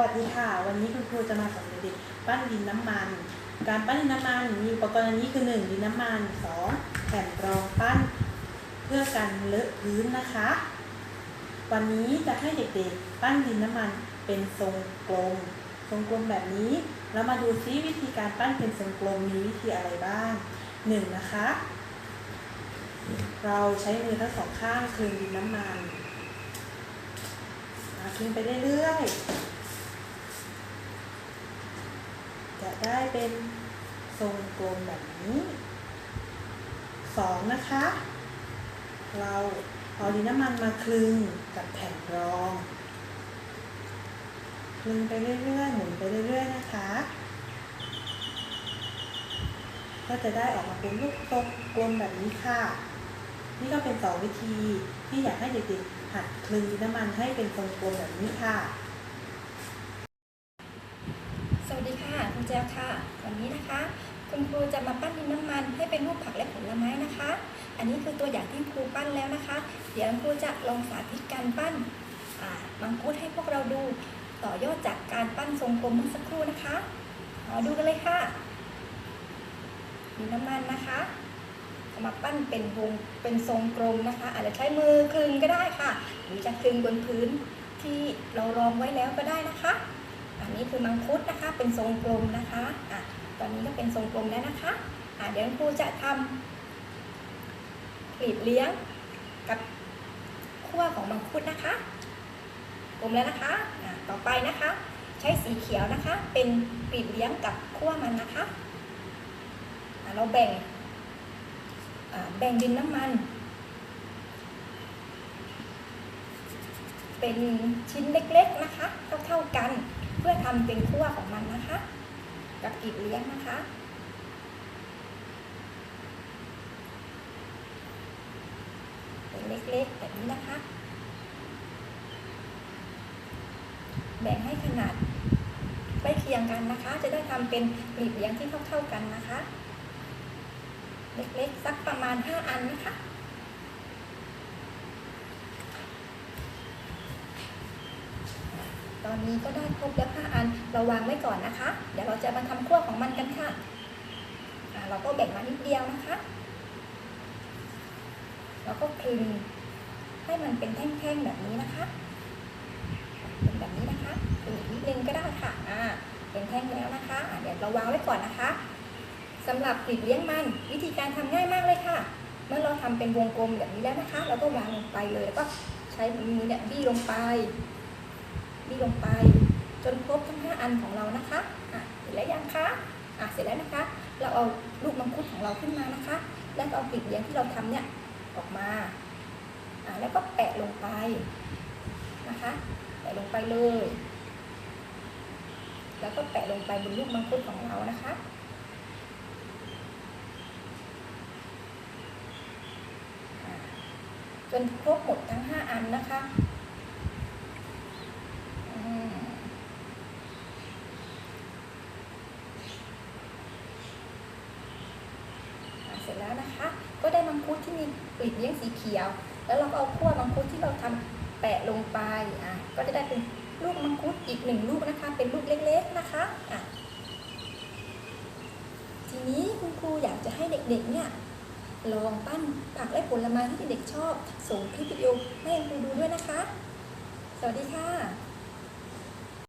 วัสดีค่ะ วันนี้คุณครูจะมาสอนเด็กๆปั้นดินน้ำมัน การปั้นดินน้ำมันมีอุปกรณ์อันนี้คือ 1 ดินน้ำมัน 2 แผ่นรองปั้น เพื่อกันเลอะพื้นนะคะ วันนี้จะให้เด็กๆ ปั้นดินน้ำมันเป็นทรงกลม ทรงกลมแบบนี้ เรามาดูซิวิธีการปั้นเป็นทรงกลมมีวิธีอะไรบ้าง 1. นะคะ เราใช้มือทั้งสองข้างคลึงดินน้ำมันคลึงไปเรื่อยๆ จะได้เป็นทรงกลมแบบนี้สองนะคะ เราเอาดินน้ำมันมาคลึงกับแผ่นรอง คลึงไปเรื่อยๆ หมุนไปเรื่อยๆ นะคะ ก็จะได้ออกมาเป็นรูปทรงกลมแบบนี้ค่ะ นี่ก็เป็นสองวิธีที่อยากให้เด็กๆหัดคลึงดินน้ำมันให้เป็นทรงกลมแบบนี้ค่ะ สวัสดีค่ะคุณแจวค่ะ วันนี้นะคะ คุณครูจะมาปั้นดินน้ำมันให้เป็นรูปผักและผลไม้นะคะ อันนี้คือตัวอย่างที่ครูปั้นแล้วนะคะ เดี๋ยวครูจะลองสาธิตการปั้นอ่ามังคุดให้พวกเราดู ต่อยอดจากการปั้นทรงกลมเมื่อสักครู่นะคะมาดูกันเลยค่ะดินน้ำมันนะคะมาปั้นเป็นวงเป็นทรงกลมนะคะ อาจจะใช้มือคลึงก็ได้ค่ะ หรือจะคลึงบนพื้นที่เรารองไว้แล้วก็ได้นะคะ อันนี้คือมังคุดนะคะ เป็นทรงกลมนะคะอะตอนนี้ก็เป็นทรงกลมแล้วนะคะอะเดี๋ยวครูจะทำกลีบเลี้ยงกับขั้วของมังคุดนะคะ กลมแล้วนะคะอะต่อไปนะคะ ใช้สีเขียวนะคะ เป็นกลีบเลี้ยงกับขั้วมันนะคะอะเราแบ่งแบ่งดินน้ำมัน เป็นชิ้นเล็กๆนะคะ เท่าๆกัน เพื่อทำเป็นขั้วของมันนะคะ กับกีบเลี้ยงนะคะ เป็นเล็กๆแบบนี้นะคะ แบ่งให้ขนาดใกล้เคียงกันนะคะ จะได้ทำเป็นกลีบเลี้ยงที่เท่าๆกันนะคะ เล็กๆสักประมาณ 5 อันนะคะ อนนี้ก็ได้ครบแล้ว5อัน เราวางไว้ก่อนนะคะ เดี๋ยวเราจะมาทำขั้วของมันกันค่ะเราก็แบ่งมานิดเดียวนะคะแล้วก็คลึงให้มันเป็นแท่งๆแบบนี้นะคะเป็นแบบนี้นะคะคลึงอีกนิดนึงก็ได้ค่ะอ่าเป็นแท่งแล้วนะคะ เดี๋ยวเราวางไว้ก่อนนะคะสำหรับกลีบเลี้ยงมันวิธีการทำง่ายมากเลยค่ะ เมื่อเราทำเป็นวงกลมแบบนี้แล้วนะคะ เราก็วางลงไปเลยแล้วก็ใช้มือเนี่ยบี้ลงไป บี้ลงไป จนครบทั้ง 5 อันของเรานะคะอะเสร็จแล้วยังคะอะเสร็จแล้วนะคะ เราเอาลูกมังคุดของเราขึ้นมานะคะ แล้วก็เอากลีบเลี้ยงที่เราทำเนี่ยออกมาอะแล้วก็แปะลงไปนะคะแปะลงไปเลย แล้วก็แปะลงไปบนลูกมังคุดของเรานะคะอะจนครบหมดทั้ง 5 อันนะคะ อืมอะเสร็จแล้วนะคะ ก็ได้ มังคุดที่มีกลีบเลี้ยงสีเขียว แล้วเราก็เอาขั้วมังคุดที่เราทำแปะลงไปอะก็จะได้เป็นลูกมังคุดอีกหนึ่งลูกนะคะ เป็นลูกเล็กๆนะคะอะทีนี้คุณครูอยากจะให้เด็กๆเนี่ยลองปั้นผักและผลไม้ที่เด็กๆชอบ ส่งคลิปวิดีโอให้คุณครูดูด้วยนะคะ สวัสดีค่ะ